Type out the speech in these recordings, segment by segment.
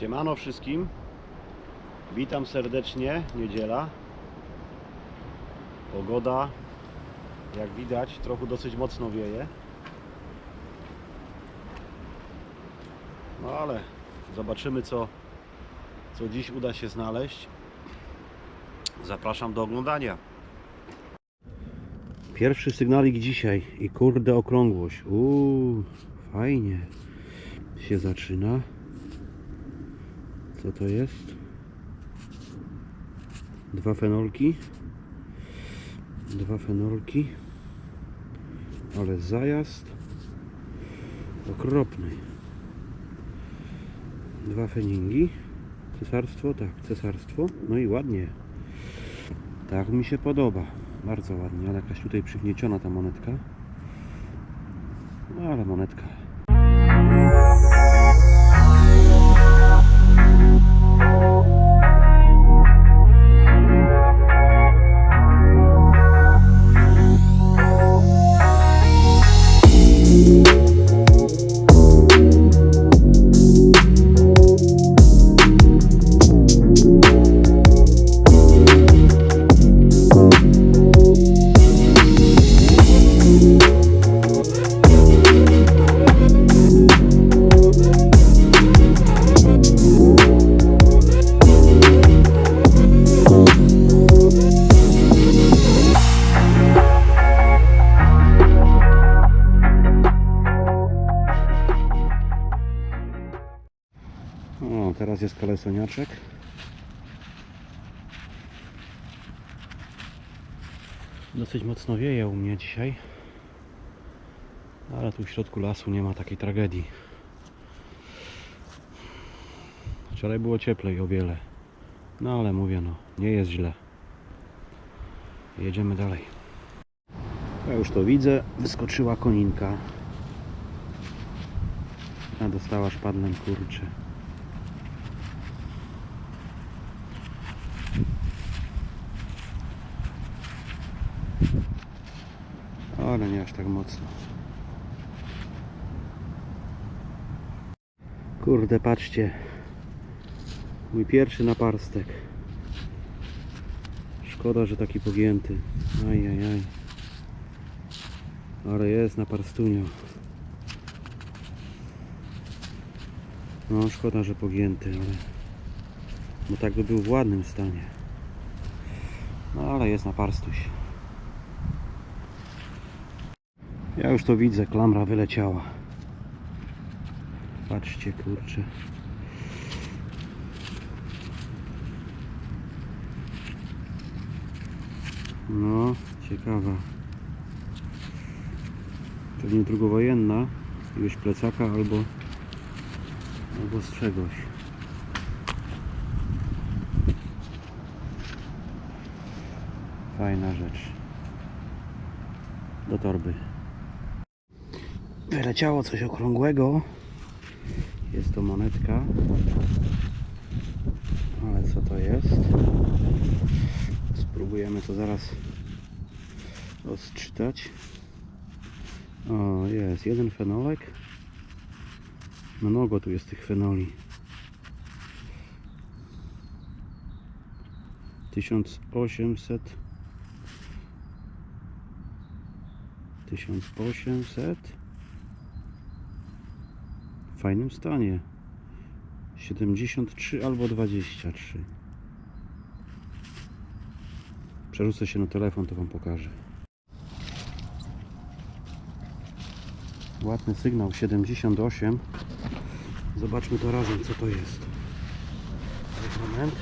Siemano wszystkim. Witam serdecznie. Niedziela. Pogoda, jak widać, trochę dosyć mocno wieje. No ale zobaczymy co, co dziś uda się znaleźć. Zapraszam do oglądania. Pierwszy sygnalik dzisiaj i kurde okrągłość. Uuu, fajnie się zaczyna. Co to jest? Dwa fenolki. Dwa fenolki. Ale zajazd okropny. Dwa feningi. Cesarstwo, tak, cesarstwo. No i ładnie. Tak mi się podoba. Bardzo ładnie, ale jakaś tutaj przygnieciona ta monetka. No ale monetka. Kalesoniaczek. Dosyć mocno wieje u mnie dzisiaj. Ale tu w środku lasu nie ma takiej tragedii. Wczoraj było cieplej o wiele. No ale mówię no, nie jest źle. Jedziemy dalej. Ja już to widzę. Wyskoczyła koninka. A dostała szpadlem kurczy. Ale nie aż tak mocno. Kurde, patrzcie. Mój pierwszy naparstek. Szkoda, że taki pogięty. Ajajaj. Ale jest naparstunio. No, szkoda, że pogięty, ale... Bo tak by był w ładnym stanie. No, ale jest naparstuś. Ja już to widzę, klamra wyleciała. Patrzcie, kurczę. No, ciekawa. Pewnie drugowojenna, jakiegoś plecaka albo, albo z czegoś. Fajna rzecz. Do torby. Wyleciało coś okrągłego. Jest to monetka. Ale co to jest? Spróbujemy to zaraz odczytać. O, jest jeden fenolek. Mnogo tu jest tych fenoli. 1800 1800 w fajnym stanie. 73 albo 23 przerzucę się na telefon to wam pokażę. Ładny sygnał 78 zobaczmy to razem co to jest moment.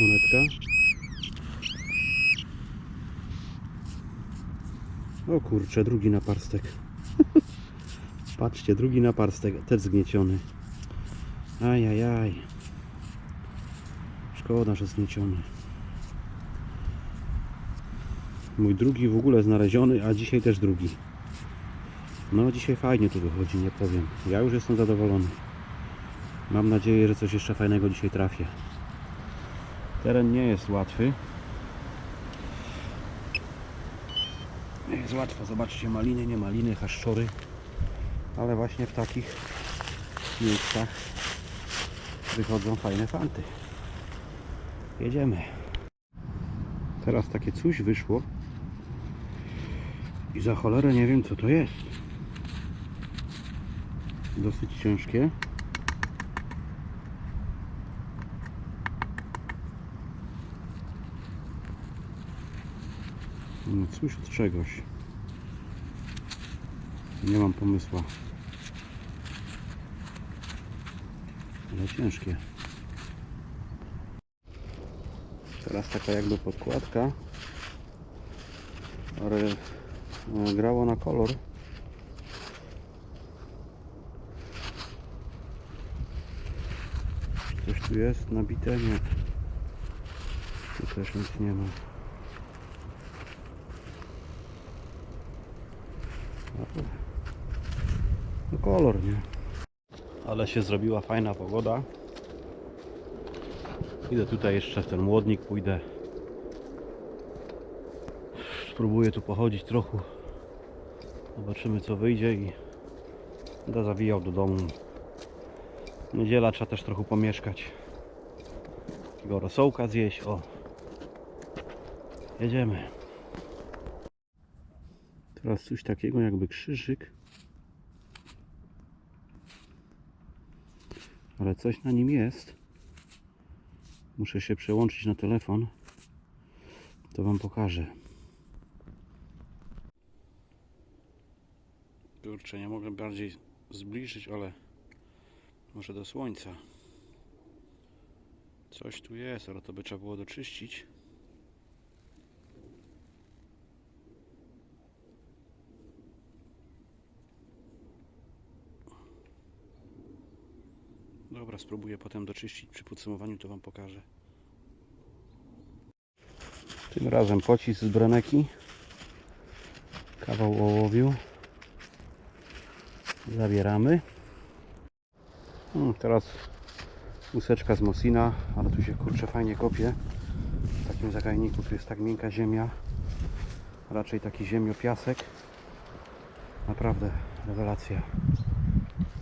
Monetka O kurczę, drugi naparstek. Patrzcie, drugi naparstek, też zgnieciony. Ajajaj. Szkoda, że zgnieciony. Mój drugi w ogóle znaleziony, a dzisiaj też drugi. No dzisiaj fajnie tu wychodzi, nie powiem. Ja już jestem zadowolony. Mam nadzieję, że coś jeszcze fajnego dzisiaj trafię. Teren nie jest łatwy. Jest łatwo. Zobaczcie, maliny, nie maliny, haszczory. Ale właśnie w takich miejscach wychodzą fajne fanty. Jedziemy. Teraz takie coś wyszło. I za cholerę nie wiem co to jest. Dosyć ciężkie. No, Coś od czegoś. Nie mam pomysłu. Ale ciężkie. Teraz taka jakby podkładka. Ale e, grało na kolor. Coś tu jest nabite? Nie. Tu też nic nie ma. Ale- No kolor, nie? Ale się zrobiła fajna pogoda. Idę tutaj jeszcze w ten młodnik, pójdę. Spróbuję tu pochodzić trochę. Zobaczymy co wyjdzie i będę zawijał do domu. Niedziela trzeba też trochę pomieszkać. Takiego rosołka zjeść, o. Jedziemy. Teraz coś takiego jakby krzyżyk. Ale coś na nim jest. Muszę się przełączyć na telefon. To Wam pokażę. Kurczę, nie mogę bardziej zbliżyć, ale może do słońca. Coś tu jest, ale to by trzeba było doczyścić. Dobra, spróbuję potem doczyścić. Przy podsumowaniu to Wam pokażę. Tym razem pocisk z breneki. Kawał ołowiu. Zabieramy. Hmm, teraz łuseczka z Mosina, ale tu się kurczę fajnie kopie. W takim zagajniku tu jest tak miękka ziemia. Raczej taki ziemiopiasek. Naprawdę rewelacja.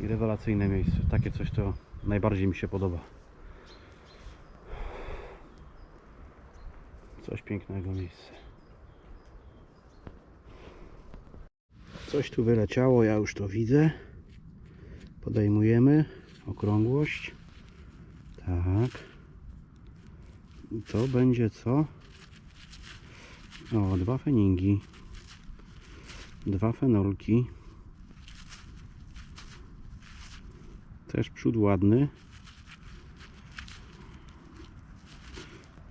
I rewelacyjne miejsce. Takie coś to najbardziej mi się podoba. Coś pięknego miejsce. Coś tu wyleciało, ja już to widzę. Podejmujemy okrągłość. Tak. To będzie co? O, dwa feningi. Dwa fenolki. Też przód ładny.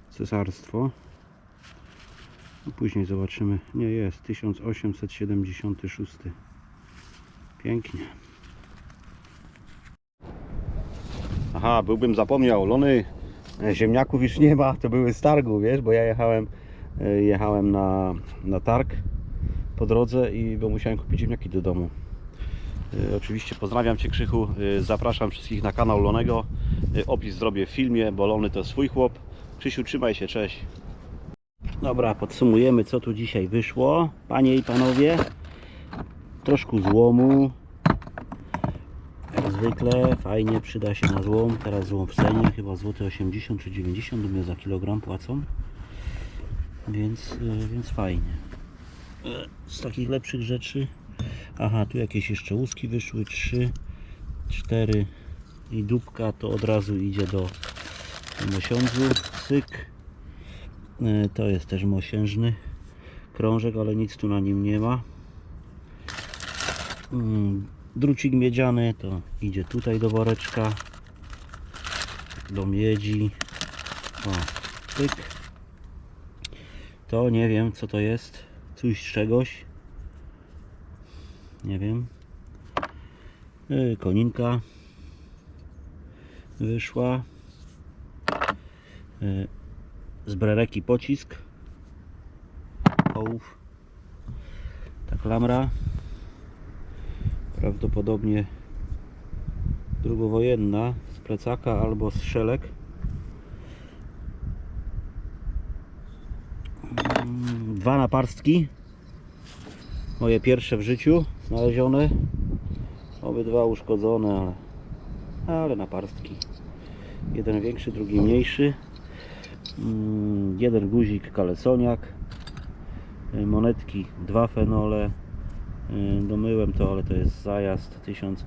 Cesarstwo. No później zobaczymy. Nie jest. 1876. Pięknie. Aha, byłbym zapomniał. Lony e, ziemniaków już nie ma. To były z targu, wiesz, bo ja jechałem e, jechałem na, na targ po drodze i bo musiałem kupić ziemniaki do domu. E, Oczywiście pozdrawiam Cię Krzychu, E, zapraszam wszystkich na kanał Lonego. E, Opis zrobię w filmie, bo Lony to swój chłop. Krzysiu, trzymaj się, cześć. Dobra, podsumujemy co tu dzisiaj wyszło. Panie i panowie, troszkę złomu. Jak zwykle fajnie przyda się na złom. Teraz złom w cenie, chyba złoty 80 czy 90 mnie za kilogram płacą. Więc, więc fajnie. Z takich lepszych rzeczy Aha, tu jakieś jeszcze łuski wyszły, 3, 4 i dupka to od razu idzie do mosiądzu, syk. E, To jest też mosiężny krążek, ale nic tu na nim nie ma. Mm, Drucik miedziany to idzie tutaj do woreczka, do miedzi. O, pyk. To nie wiem co to jest, coś czegoś nie wiem. Yy, koninka wyszła. Yy, z brereki pocisk. Ołów. Ta klamra prawdopodobnie drugowojenna z plecaka albo z szelek. Mm, dwa naparstki Moje pierwsze w życiu znalezione. Obydwa uszkodzone, ale, ale na parstki. Jeden większy, drugi mniejszy. Mm, Jeden guzik kalesoniak. Y, Monetki, dwa fenole. Y, Domyłem to, ale to jest zajazd 1000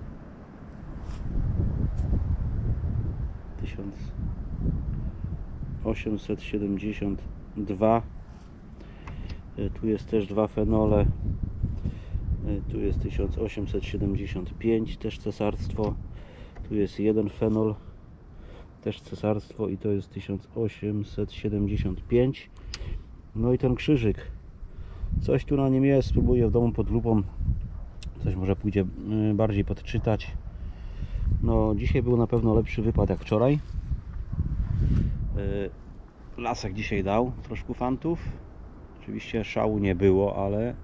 1872 Y, tu jest też dwa fenole tu jest 1875 też cesarstwo. Tu jest jeden fenol też cesarstwo i to jest 1875 no i ten krzyżyk. Coś tu na nim jest spróbuję w domu pod lupą. Coś może pójdzie y, bardziej podczytać. No dzisiaj był na pewno lepszy wypad jak wczoraj. Y, Lasek dzisiaj dał troszkę fantów. Oczywiście szału nie było, ale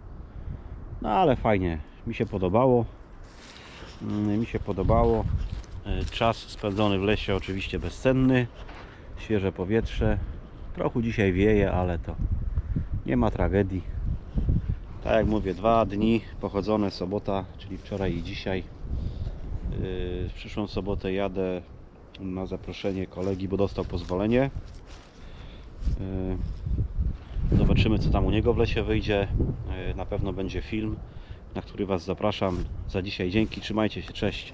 no ale fajnie. Mi się podobało. Mm, Mi się podobało. Y, Czas spędzony w lesie oczywiście bezcenny. Świeże powietrze. Trochę dzisiaj wieje, ale to nie ma tragedii. Tak jak mówię, dwa dni pochodzone sobota, czyli wczoraj i dzisiaj. Yy, W przyszłą sobotę jadę na zaproszenie kolegi, bo dostał pozwolenie. Zobaczymy, co tam u niego w lesie wyjdzie. Yy, Na pewno będzie film, na który Was zapraszam. Za dzisiaj dzięki, trzymajcie się, cześć.